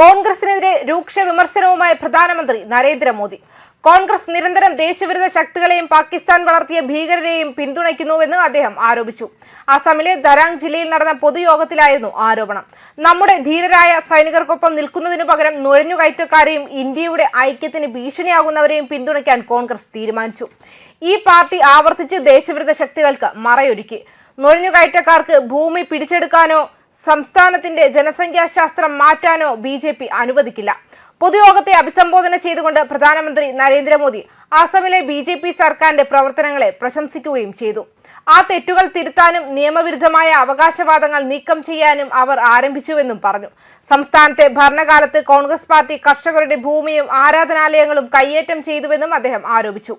കോൺഗ്രസിനെതിരെ രൂക്ഷ വിമർശനവുമായി പ്രധാനമന്ത്രി നരേന്ദ്രമോദി. കോൺഗ്രസ് നിരന്തരം ദേശവിരുദ്ധ ശക്തികളെയും പാകിസ്ഥാൻ വളർത്തിയ ഭീകരരെയും പിന്തുണയ്ക്കുന്നുവെന്ന് അദ്ദേഹം ആരോപിച്ചു. അസമിലെ ദരാങ് ജില്ലയിൽ നടന്ന പൊതുയോഗത്തിലായിരുന്നു ആരോപണം. നമ്മുടെ ധീരരായ സൈനികർക്കൊപ്പം നിൽക്കുന്നതിനു പകരം നുഴഞ്ഞുകയറ്റക്കാരെയും ഇന്ത്യയുടെ ഐക്യത്തിന് ഭീഷണിയാകുന്നവരെയും പിന്തുണയ്ക്കാൻ കോൺഗ്രസ് തീരുമാനിച്ചു. ഈ പാർട്ടി ആവർത്തിച്ച് ദേശവിരുദ്ധ ശക്തികൾക്ക് മറയൊരുക്കി. നുഴഞ്ഞുകയറ്റക്കാർക്ക് ഭൂമി പിടിച്ചെടുക്കാനോ സംസ്ഥാനത്തിന്റെ ജനസംഖ്യാശാസ്ത്രം മാറ്റാനോ ബി ജെ പി അനുവദിക്കില്ല. പൊതുയോഗത്തെ അഭിസംബോധന ചെയ്തുകൊണ്ട് പ്രധാനമന്ത്രി നരേന്ദ്രമോദി അസമിലെ ബി ജെ പി സർക്കാരിന്റെ പ്രവർത്തനങ്ങളെ പ്രശംസിക്കുകയും ചെയ്തു. ആ തെറ്റുകൾ തിരുത്താനും നിയമവിരുദ്ധമായ അവകാശവാദങ്ങൾ നീക്കം ചെയ്യാനും അവർ ആരംഭിച്ചുവെന്നും പറഞ്ഞു. സംസ്ഥാനത്തെ ഭരണകാലത്ത് കോൺഗ്രസ് പാർട്ടി കർഷകരുടെ ഭൂമിയും ആരാധനാലയങ്ങളും കയ്യേറ്റം ചെയ്തുവെന്നും അദ്ദേഹം ആരോപിച്ചു.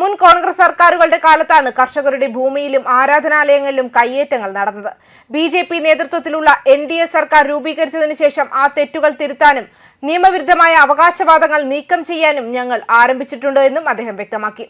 മുൻ കോൺഗ്രസ് സർക്കാരുകളുടെ കാലത്താണ് കർഷകരുടെ ഭൂമിയിലും ആരാധനാലയങ്ങളിലും കയ്യേറ്റങ്ങൾ നടന്നത്. ബി ജെ പി നേതൃത്വത്തിലുള്ള എൻ ഡി എ സർക്കാർ രൂപീകരിച്ചതിനു ശേഷം ആ തെറ്റുകൾ തിരുത്താനും നിയമവിരുദ്ധമായ അവകാശവാദങ്ങൾ നീക്കം ചെയ്യാനും ഞങ്ങൾ ആരംഭിച്ചിട്ടുണ്ട് എന്നും അദ്ദേഹം വ്യക്തമാക്കി.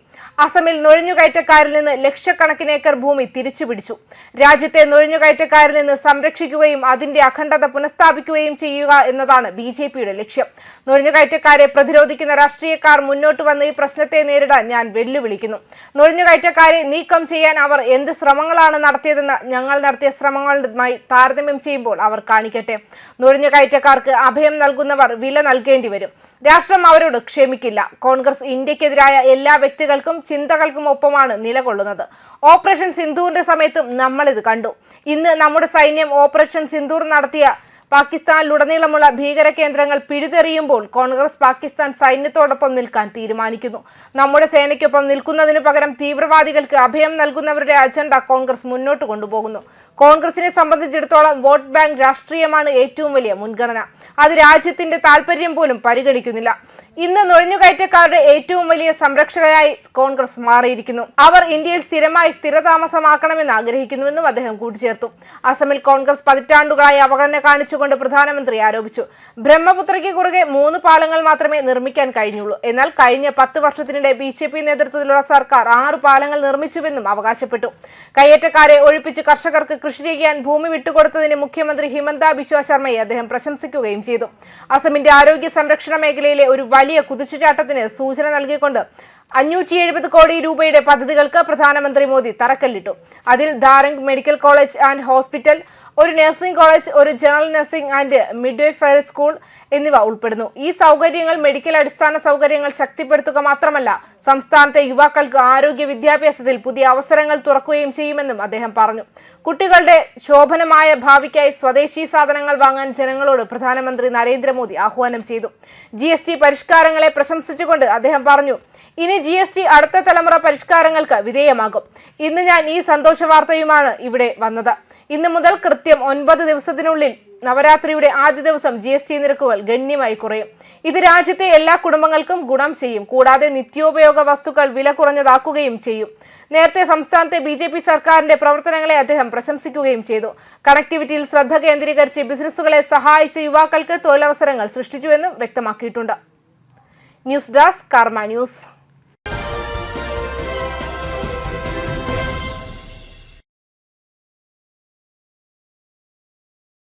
അസമിൽ നുഴഞ്ഞുകയറ്റക്കാരിൽ നിന്ന് ലക്ഷക്കണക്കിന് ഏക്കർ ഭൂമി തിരിച്ചുപിടിച്ചു. രാജ്യത്തെ നുഴഞ്ഞുകയറ്റക്കാരിൽ നിന്ന് സംരക്ഷിക്കുകയും അതിന്റെ അഖണ്ഡത പുനഃസ്ഥാപിക്കുകയും ചെയ്യുക എന്നതാണ് ബി ജെ പിയുടെ ലക്ഷ്യം. നുഴഞ്ഞുകയറ്റക്കാരെ പ്രതിരോധിക്കുന്ന രാഷ്ട്രീയക്കാർ മുന്നോട്ട് വന്ന് ഈ പ്രശ്നത്തെ നേരിടാൻ ഞാൻ വെല്ലുവിളിക്കുന്നു. നുഴഞ്ഞുകയറ്റക്കാരെ നീക്കം ചെയ്യാൻ അവർ എന്ത് ശ്രമങ്ങളാണ് നടത്തിയതെന്ന് ഞങ്ങൾ നടത്തിയ ശ്രമങ്ങളുമായി താരതമ്യം ചെയ്യുമ്പോൾ അവർ കാണിക്കട്ടെ. നുഴഞ്ഞുകയറ്റക്കാർക്ക് അഭയം നൽകുന്നവർ വില നൽകേണ്ടി വരും. രാഷ്ട്രം അവരോട് ക്ഷമിക്കില്ല. കോൺഗ്രസ് ഇന്ത്യക്കെതിരായ എല്ലാ വ്യക്തികൾക്കും ചിന്തകൾക്കും ഒപ്പമാണ് നിലകൊള്ളുന്നത്. ഓപ്പറേഷൻ സിന്ധൂറിന്റെ സമയത്തും നമ്മൾ ഇത് കണ്ടു. ഇന്ന് നമ്മുടെ സൈന്യം ഓപ്പറേഷൻ സിന്ധൂർ നടത്തിയ പാകിസ്ഥാനിലുടനീളമുള്ള ഭീകര കേന്ദ്രങ്ങൾ പിഴുതെറിയുമ്പോൾ കോൺഗ്രസ് പാകിസ്ഥാൻ സൈന്യത്തോടൊപ്പം നിൽക്കാൻ തീരുമാനിക്കുന്നു. നമ്മുടെ സേനയ്ക്കൊപ്പം നിൽക്കുന്നതിനു പകരം തീവ്രവാദികൾക്ക് അഭയം നൽകുന്നവരുടെ അജണ്ട കോൺഗ്രസ് മുന്നോട്ട് കൊണ്ടുപോകുന്നു. കോൺഗ്രസിനെ സംബന്ധിച്ചിടത്തോളം വോട്ട് ബാങ്ക് രാഷ്ട്രീയമാണ് ഏറ്റവും വലിയ മുൻഗണന. അത് രാജ്യത്തിന്റെ താല്പര്യം പോലും പരിഗണിക്കുന്നില്ല. ഇന്ന് നുഴഞ്ഞുകയറ്റക്കാരുടെ ഏറ്റവും വലിയ സംരക്ഷകരായി കോൺഗ്രസ് മാറിയിരിക്കുന്നു. അവർ ഇന്ത്യയിൽ സ്ഥിരമായി സ്ഥിരതാമസമാക്കണമെന്ന് ആഗ്രഹിക്കുന്നുവെന്നും അദ്ദേഹം കൂട്ടിച്ചേർത്തു. അസമിൽ കോൺഗ്രസ് പതിറ്റാണ്ടുകളായി അവഗണന കാണിച്ചുകൊണ്ട് പ്രധാനമന്ത്രി ആരോപിച്ചു. ബ്രഹ്മപുത്രയ്ക്ക് കുറുകെ മൂന്ന് പാലങ്ങൾ മാത്രമേ നിർമ്മിക്കാൻ കഴിഞ്ഞുള്ളൂ. എന്നാൽ കഴിഞ്ഞ പത്ത് വർഷത്തിനിടെ ബി ജെ പി നേതൃത്വത്തിലുള്ള സർക്കാർ ആറ് പാലങ്ങൾ നിർമ്മിച്ചുവെന്നും അവകാശപ്പെട്ടു. കയ്യേറ്റക്കാരെ ഒഴിപ്പിച്ച് കർഷകർക്ക് കൃഷി ചെയ്യാൻ ഭൂമി വിട്ടുകൊടുത്തതിന് മുഖ്യമന്ത്രി ഹിമന്ത ബിശ്വ ശർമ്മയെ അദ്ദേഹം പ്രശംസിക്കുകയും ചെയ്തു. അസമിന്റെ ആരോഗ്യ സംരക്ഷണ മേഖലയിലെ ഒരു വലിയ കുതിച്ചുചാട്ടത്തിന് സൂചന നൽകിക്കൊണ്ട് അഞ്ഞൂറ്റി എഴുപത് കോടി രൂപയുടെ പദ്ധതികൾക്ക് പ്രധാനമന്ത്രി മോദി തറക്കല്ലിട്ടു. അതിൽ Darrang medical college and hospital ഒരു നഴ്സിംഗ് കോളേജ് ഒരു general nursing and midwifery school എന്നിവ ഉൾപ്പെടുന്നു. ഈ സൗകര്യങ്ങൾ മെഡിക്കൽ അടിസ്ഥാന സൗകര്യങ്ങൾ ശക്തിപ്പെടുത്തുക മാത്രമല്ല സംസ്ഥാനത്തെ യുവാക്കൾക്ക് ആരോഗ്യ വിദ്യാഭ്യാസത്തിൽ പുതിയ അവസരങ്ങൾ തുറക്കുകയും ചെയ്യുമെന്നും അദ്ദേഹം പറഞ്ഞു. കുട്ടികളുടെ ശോഭനമായ ഭാവിക്കായി സ്വദേശി സാധനങ്ങൾ വാങ്ങാൻ ജനങ്ങളോട് പ്രധാനമന്ത്രി നരേന്ദ്രമോദി ആഹ്വാനം ചെയ്തു. ജി എസ് ടി പരിഷ്കാരങ്ങളെ പ്രശംസിച്ചുകൊണ്ട് അദ്ദേഹം പറഞ്ഞു ഇനി ജി എസ് ടി അടുത്ത തലമുറ പരിഷ്കാരങ്ങൾക്ക് വിധേയമാകും. ഇന്ന് ഞാൻ ഈ സന്തോഷ വാർത്തയുമാണ് ഇവിടെ വന്നത്. ഇന്ന് മുതൽ കൃത്യം ഒൻപത് ദിവസത്തിനുള്ളിൽ നവരാത്രിയുടെ ആദ്യ ദിവസം ജി എസ് ടി നിരക്കുകൾ ഗണ്യമായി കുറയും. ഇത് രാജ്യത്തെ എല്ലാ കുടുംബങ്ങൾക്കും ഗുണം ചെയ്യും. കൂടാതെ നിത്യോപയോഗ വസ്തുക്കൾ വില കുറഞ്ഞതാക്കുകയും ചെയ്യും. നേരത്തെ സംസ്ഥാനത്തെ ബി ജെ പി സർക്കാരിന്റെ പ്രവർത്തനങ്ങളെ അദ്ദേഹം പ്രശംസിക്കുകയും ചെയ്തു. കണക്ടിവിറ്റിയിൽ ശ്രദ്ധ കേന്ദ്രീകരിച്ച് ബിസിനസ്സുകളെ സഹായിച്ച യുവാക്കൾക്ക് തൊഴിലവസരങ്ങൾ സൃഷ്ടിച്ചുവെന്നും വ്യക്തമാക്കിയിട്ടുണ്ട്. News desk Karma news.